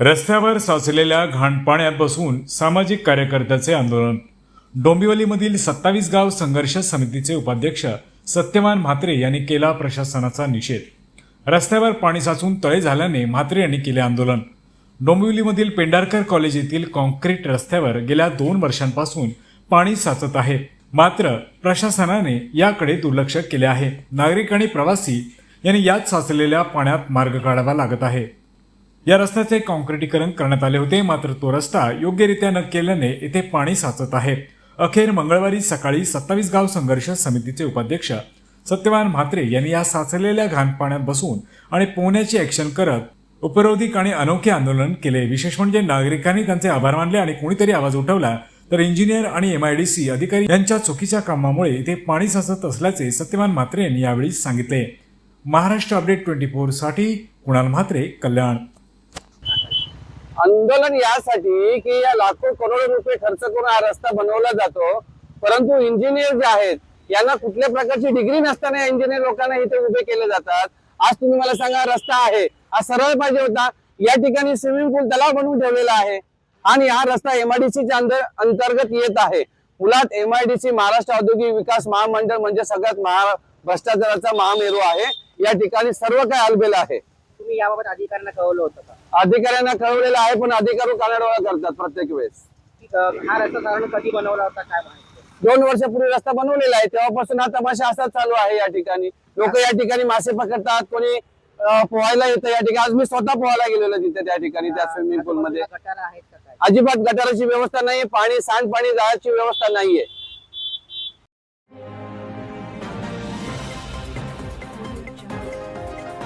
रस्त्यावर साचलेल्या घाणपाण्यात बसून सामाजिक कार्यकर्त्याचे आंदोलन. डोंबिवलीमधील सत्तावीस गाव संघर्ष समितीचे उपाध्यक्ष सत्यवान म्हात्रे यांनी केला प्रशासनाचा निषेध. रस्त्यावर पाणी साचून तळे झाल्याने म्हात्रे यांनी केले आंदोलन. डोंबिवलीमधील पेंडारकर कॉलेज येथील कॉन्क्रीट रस्त्यावर गेल्या दोन वर्षांपासून पाणी साचत आहे. मात्र प्रशासनाने याकडे दुर्लक्ष केले आहे. नागरिक आणि प्रवासी यांनी यात साचलेल्या पाण्यात मार्ग काढावा लागत आहे. या रस्त्याचे कॉन्क्रिटीकरण करण्यात आले होते मात्र तो रस्ता योग्यरित्या न केल्याने येथे पाणी साचत आहे. अखेर मंगळवारी सकाळी सत्तावीस गाव संघर्ष समितीचे उपाध्यक्ष सत्यवान म्हात्रे यांनी या साचलेल्या घाण पाण्यात बसून आणि पोहण्याची ऍक्शन करत उपरोधिक आणि अनोखे आंदोलन केले. विशेष म्हणजे नागरिकांनी त्यांचे आभार मानले आणि कोणीतरी आवाज उठवला तर इंजिनियर आणि एमआयडीसी अधिकारी यांच्या चुकीच्या कामामुळे इथे पाणी साचत असल्याचे सत्यवान म्हात्रे यांनी यावेळी सांगितले. महाराष्ट्र अपडेट ट्वेंटी फोरसाठी कुणाल म्हात्रे कल्याण. आंदोलन यासाठी की या लाखो करोडो रुपये खर्च करून हा रस्ता बनवला जातो. परंतु इंजिनियर जे आहेत यांना कुठल्या प्रकारची डिग्री नसताना या इंजिनियर लोकांना इथे उभे केले जातात. आज तुम्ही मला सांगा रस्ता आहे हा सरळ पाहिजे होता. या ठिकाणी स्विमिंग पूल तलाव बनवून ठेवलेला आहे. आणि हा रस्ता एमआयडीसीच्या अंतर्गत येत आहे. मुलात एमआयडीसी महाराष्ट्र औद्योगिक विकास महामंडळ म्हणजे सगळ्यात महा भ्रष्टाचाराचा महामेरू आहे. या ठिकाणी सर्व काय आलबेल आहे. तुम्ही याबाबत अधिकाऱ्यांना कळवलं होतं का? अधिकाऱ्यांना कळवलेलं आहे पण अधिकारी कानाडोळा करतात प्रत्येक वेळेस. की अ, हा रस्ता साधारण कधी बनवला होता काय माहिती? दोन वर्षापूर्वी रस्ता बनवलेला आहे तेव्हापासून हा तमाशा असाच चालू आहे या ठिकाणी. लोक या ठिकाणी मासे पकडतात कोणी पोहायला येतं या ठिकाणी. आज मी स्वतः पोहायला गेलेलो तिथे त्या ठिकाणी त्या स्विमिंग पूल मध्ये. अजिबात गटाराची व्यवस्था नाहीये पाणी सांडपाणी जायची व्यवस्था नाहीये.